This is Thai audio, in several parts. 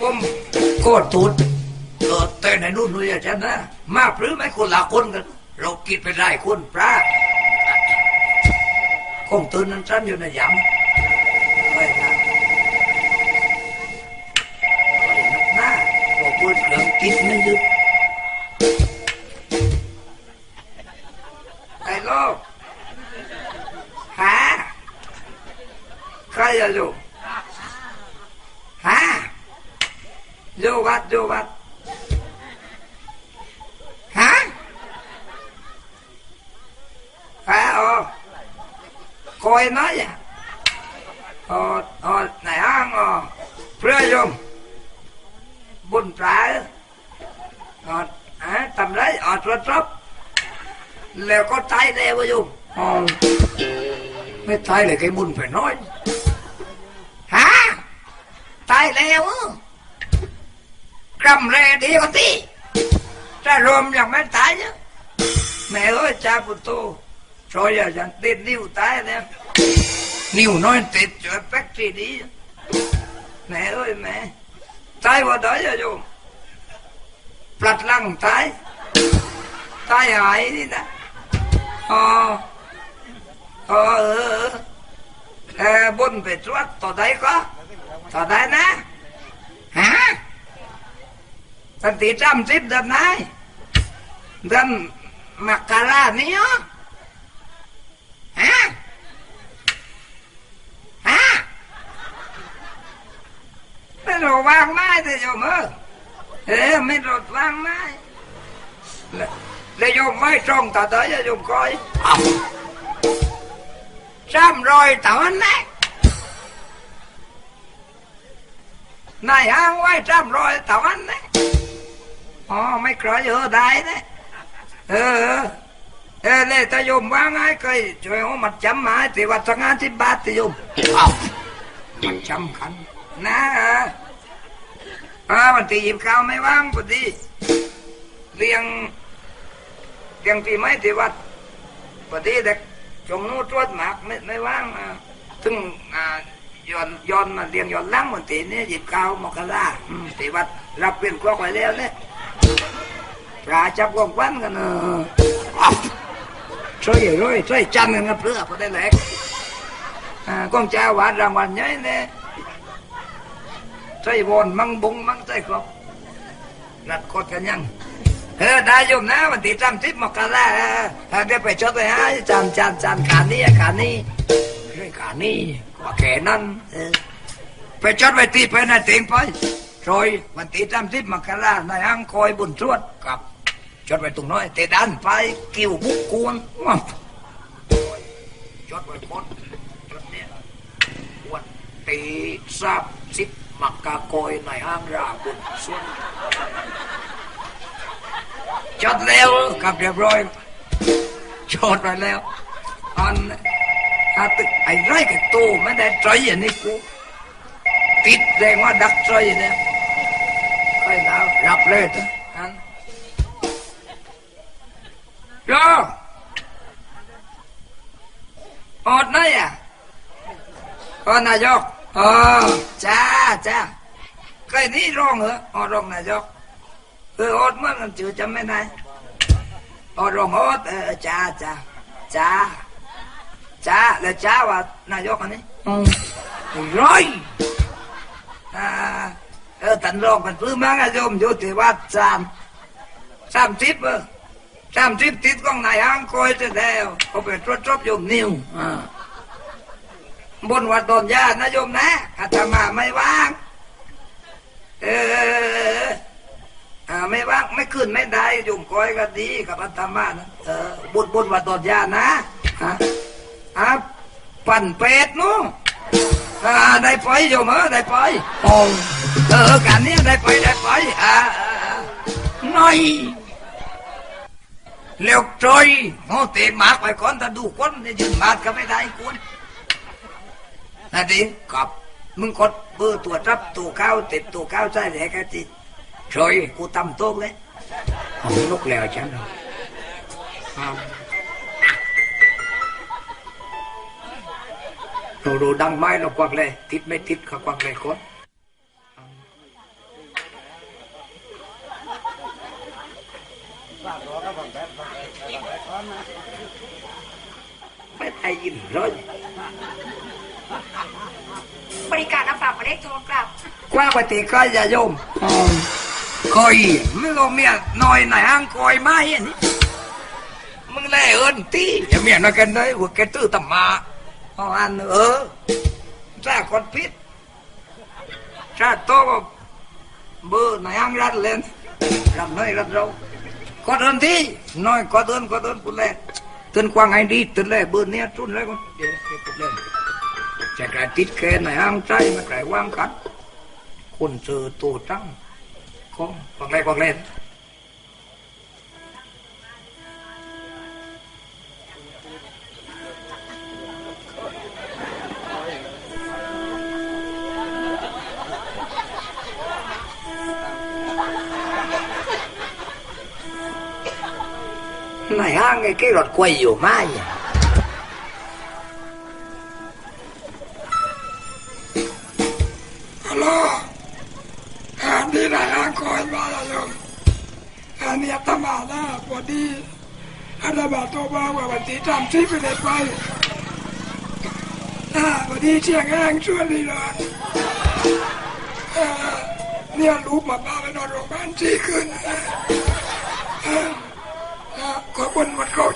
ผมโคตรตุดเออแต่ในนู่นนี่อาจารย์นะ มากหรือไม่คนละคนกัน เรากินไปได้คนปลาคงตื่นนั้นฉันอยู่ในยำไม่นะ โยวัดโยวัดฮะฮะโอ้คอยน้อยอะโอ้โอ้ไหนฮะางโอ้เพื่อยมบุญปลาโอ้อะทำไรอ๋อตรถรับแล้วก็ใายแล้วโยมอ๋อไม่ใายเลยไอ้บุญไปน้อยฮะใายแล้วาได้อะโยมปลัดลังตายตายหายนี่นะอ๋ออ๋อเออเออบนไปตรวจต่อได้ก็ต่อได้นะฮะสันติจำสิบเดือนไหนเดือนมกรานี้เหรอฮะฮะไม่รู้วางไม้แต่โยมเออเออไม่รู้วางไม้แล้วแล้วโยมไม่ตรงต่อเตยโยมคอยเอาซ้ำรอยต่อวันไหนนายห้างไว้ซ้ำรอยต่อวันไหน อ๋อไม่กรอยเออได้นะเออเออเออเลยตาโยมว่าไงเคยช่วยเอามัดจำมาให้ที่วัดสังฆาธิบาทที่โยมมัดจำคันนะเออเออวันที่หยิบข้าวไม่ว่างพอดีเรียงเรียงที่ไม่ที่วัดพอดีเด็กจงนู้ตรวจหมากไม่ไม่ว่างอะถึงอ่าย้อนย้อนมาเรียงย้อนหลังวันที่นี้หยิบข้าวมกราอืมที่วัดรับเป็นครอกไว้แล้วเนี่ย ปลาจับกวางควันกันเออช่วยร้อยช่วยจันกันเพื่อพอได้แหลกอ่ากองเจ้าหวานรางวัลใหญ่เนี่ยช่วยวอนมังบุงมังใจครบรัดโคตรกันยังเออได้ยมนะวันที่จำทิพย์มกราเออเออเดี๋ยวไปชดไปฮะจานจานจานขานี้ขานี้เฮ้ยขานี้ว่าแค่นั้นไปชดไปตีไปนะเต็งไปรอยวันที่จำทิพย์มกราในห้างคอยบุญทวดกับ จดไว้ตรงน้อยเตดันไปกิ้วบุกกวนว้าวจดไว้คนจดเนี่ยวันที่สามสิบมกราคอยในห้างราบุ รียบร้อยจดไว้แล้วอันอาตึกไอ้ไรกับตู้ไม่ได้ใจอย่างนี้กูติดแรงว่าดักใจเนี่ยไปแล้วรับเลยทุกอันโยอดไหนอะอดนายกอ๋อจ้าจ้าใครนี่ร้องเหรออดร้องนายกเอออดเมื่อกันจือจำไม่ได้อดร้องอดเออจ้าจ้าจ้าจ้าแล้วจ้าว่านายกอันนี้อืมร้อยอ่าเออตันรองกันพื้นมังอะโยมอยู่ที่วัดสามสามทิพย์เออ สามทิพย์ติดกองนายห้างคอยจะแล้วเขาไปตรวจสอบโยมนิวอ่าบนวัดตอนญาตินะโยมนะอาตมาไม่ว่าง เอออ่าไม่ว่างไม่ขึ้นไม่ได้โยมคอยก็ดีกับอาตมานะเออบนบนวัดตอนญาตินะฮะอะปั่นเป็ดนู้น à, đây phải vô mớ đây phải ồ ờ เล้วจอยโอ้เตะหมากไปก่อนถ้าดูคนจะยืนมากก็ไม่ได้คนนั่นเองกับมึงกดเบอร์ตัวรับตัวข้าวติดตัวข้าวใช่แหลกจิโจอยกูตำโต๊ะเลยลูกแล้วฉันเราราดูดังไม้เราควักเลยทิดไม่ทิดเขาควักเลยคน ไม่ได้ยินเลย บริการรับฝากหมายเลขโทรกลับ กว่าปฏิกายอย่าโยมคอยไม่รู้เมียน้อยไหนห้างคอยไม้อันนี้มึงแล่เอินตีอย่าเมียน้อยกันเลยหัวแกตื้อตำมาเอาอันเออถ้าคนพิษถ้าโตก็เบอร์ไหนห้างรัดเล่นรัดน้อยรัดเรา ก็เดินที่น้อยก็เดินก็เดินกูแล่ตื่นกว้างไงดีตื่นแล่เบอร์เนี้ยทุนเลยคนเดี๋ยวเดี๋ยวกูเล่นจะกลายติดแค่ไหนห้าง นี้อาตมาแล้วพอดีอาตมาโทรมาว่าวันที่ทำที่ไปเลยไปอ่าวันนี้เชียงแห้งช่วยดีเ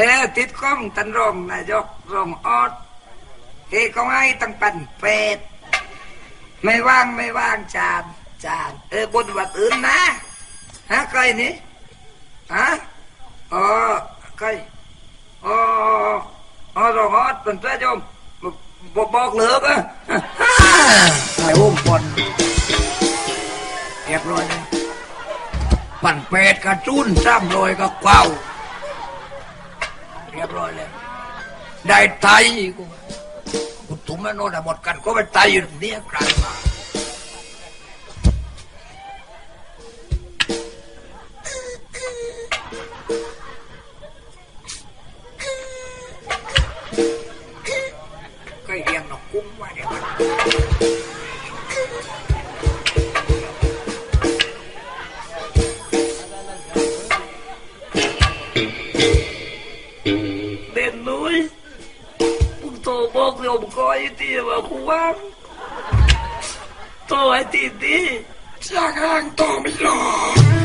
อนนะคุณเราทำได้อย่างจะได้แกติดมาเร็วตัวจำตัวเฮ้ยแม่ติดแม่ปักหนังเลยรับได้ถ้ากลัวอย่าพูดเครื่องป่านนี้โลสามสิบไม่ว่างแล้วโยมเออเอ้ติดกล้องตันรองนายกรองออดเฮ้ก็ให้ตั้งปันเป็ดไม่ว่างไม่ว่างจานจานเออคนวัดอื่นนะฮะใครนี่ฮะอ๋อใครอ๋ออ๋อรองออดเป็นพระโยมบอกบอกเหลือกอะไอ้อุ้มปนเรียบร้อยปั่นเป็ดกระจุนซ้ำลอยก็เกว้า รียบร้อยแล้วได้ไตกูกูถุมแล้วโน่นน่ะหมดกันก็ไปไตอยู่เนี้กลายมาก็เรียงนกกุ้งไว้ มึงโตบอกโ